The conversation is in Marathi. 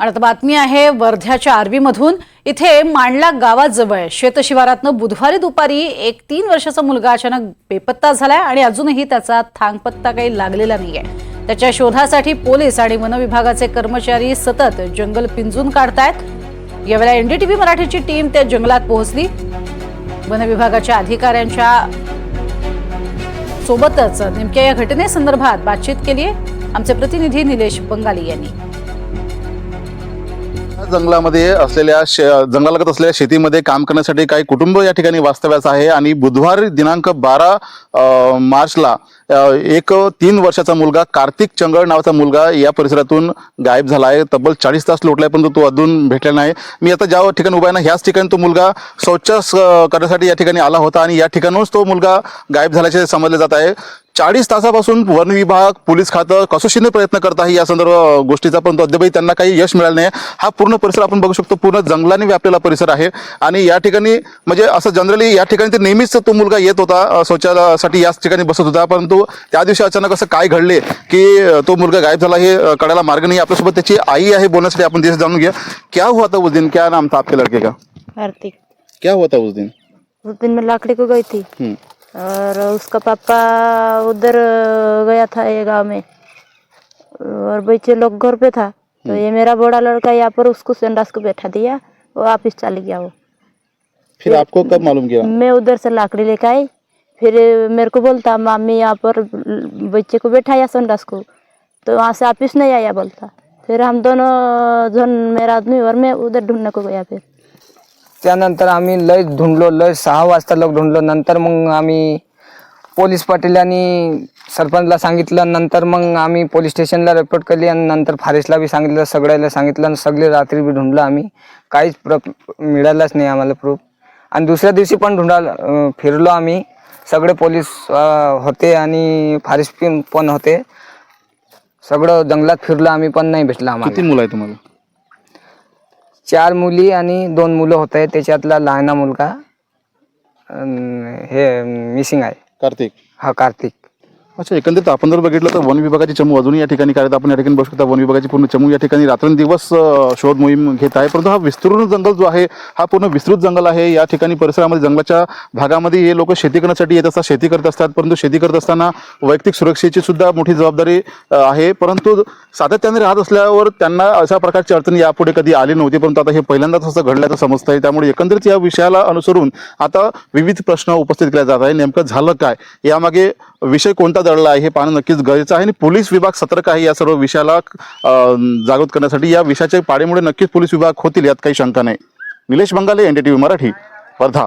आणि आता बातमी आहे वर्ध्याच्या आर्वीमधून. इथे मांडला गावाजवळ शेतशिवारातनं बुधवारी दुपारी एक तीन वर्षाचा मुलगा अचानक बेपत्ता झालाय आणि अजूनही त्याचा थांगपत्ता काही लागलेला नाहीये. त्याच्या शोधासाठी पोलीस आणि वन विभागाचे कर्मचारी सतत जंगल पिंजून काढतायत. यावेळेला एनडीटीव्ही मराठीची टीम त्या जंगलात पोहोचली. वन विभागाच्या अधिकाऱ्यांच्या सोबतच नेमक्या या घटनेसंदर्भात बातचीत केली आहे आमचे प्रतिनिधी निलेश बंगाली यांनी. जंगलामध्ये असलेल्या शे जंगलागत असलेल्या शेतीमध्ये काम करण्यासाठी काही कुटुंब या ठिकाणी वास्तव्यास आहे आणि बुधवार दिनांक बारा मार्चला एक तीन वर्षाचा मुलगा कार्तिक चंगळ नावाचा मुलगा या परिसरातून गायब झाला आहे. तब्बल चाळीस तास लोटलाय परंतु तो अजून भेटला नाही. मी आता ज्या ठिकाणी उभा आहे ना ह्याच ठिकाणी तो मुलगा शौच स- करण्यासाठी या ठिकाणी आला होता आणि या ठिकाणूनच तो मुलगा गायब झाल्याचे समजले जात आहे. चाळीस तासापासून वन विभाग पोलीस खातं कसोशीने प्रयत्न करत आहे या संदर्भ गोष्टीचा परंतु अद्यापही त्यांना काही यश मिळालं नाही. हा पूर्ण परिसर आपण बघू शकतो पूर्ण जंगलाने व्यापलेला परिसर आहे. आणि या ठिकाणी म्हणजे असं जनरली या ठिकाणी ते नेहमीच तो मुलगा येत होता शौचालयासाठी याच ठिकाणी बसत होता. परंतु त्या दिवशी अचानक असं काय घडले की तो मुलगा गायब झाला हे कळायला मार्ग नाही. आपल्यासोबत त्याची आई आहे बोलण्यासाठी आपण तिथे जाणून घ्या क्या हुआ था उस दिन? क्या नाम था आपके लड़के का? कार्तिक क्या हुआ था उस दिन? उस दिन मैं लाकड़ी को गई थी. और उसका पापा उधर गया था ये गाँव में। और बच्चे लोग घर पे था तो ये मेरा बड़ा लड़का यहाँ पर उसको संडास को बैठा दिया वो वापिस चली गया वो। फिर आपको कब मालूम किया? मैं उधर से लाकड़ी लेके आई फिर मेरे को बोलता मामी यहाँ पर बच्चे को बैठाया संडास को? तो वहाँ से वापिस नहीं आया बोलता। फिर हम दोनों जन मेरा आदमी और मैं उधर ढूँढने को गया फिर। त्यानंतर आम्ही लय धुंडलो लय सहा वाजता लोक धुंडलो. नंतर मग आम्ही पोलीस पाटील आणि सरपंचला सांगितलं. नंतर मग आम्ही पोलीस स्टेशनला रिपोर्ट केली आणि नंतर फारेस्टला बी सांगितलं सगळ्याला सांगितलं आणि सगळे रात्री बी ढुंडलो आम्ही. काहीच प्र मिळालंच नाही आम्हाला प्रूफ आणि दुसऱ्या दिवशी पण ढुंडा फिरलो आम्ही. सगळे पोलीस होते आणि फारेस्ट पण पण होते. सगळं जंगलात फिरलो आम्ही पण नाही भेटलं आम्हाला. किती मुलं आहे तुम्हाला? चार मुली आणि दोन मुलं होत आहे त्याच्यातला लहाना मुलगा अं, हे मिसिंग आहे. कार्तिक. हा कार्तिक. अच्छा एकंदरीत आपण जर बघितलं तर वन विभागाची चमू अजूनही या ठिकाणी कार्यरत आपण या ठिकाणी बघू शकता वन विभागाची पूर्ण चमू या ठिकाणी रात्रंदिवस शोध मोहीम घेत आहे. परंतु हा विस्तृत जंगल जो आहे हा पूर्ण विस्तृत जंगल आहे. या ठिकाणी परिसरामध्ये जंगलाच्या भागामध्ये हे लोक शेती करण्यासाठी येत असतात शेती करत असतात. परंतु शेती करत असताना वैयक्तिक सुरक्षेची सुद्धा मोठी जबाबदारी आहे. परंतु सातत्याने राहत असल्यावर त्यांना अशा प्रकारची अडचणी यापुढे कधी आली नव्हती. परंतु आता हे पहिल्यांदाच असं घडल्याचं समजतं आहे. त्यामुळे एकंदरीत या विषयाला अनुसरून आता विविध प्रश्न उपस्थित केले जात आहे नेमकं झालं काय? यामागे विषय कोणता दडला आहे हे पाहणं नक्कीच गरजेचं आहे. आणि पोलीस विभाग सतर्क आहे या सर्व विषयाला जागृत करण्यासाठी. या विषयाच्या पाडीमुळे नक्कीच पोलीस विभाग होतील यात काही शंका नाही. निलेश बंगाले एनडीटीव्ही मराठी वर्धा.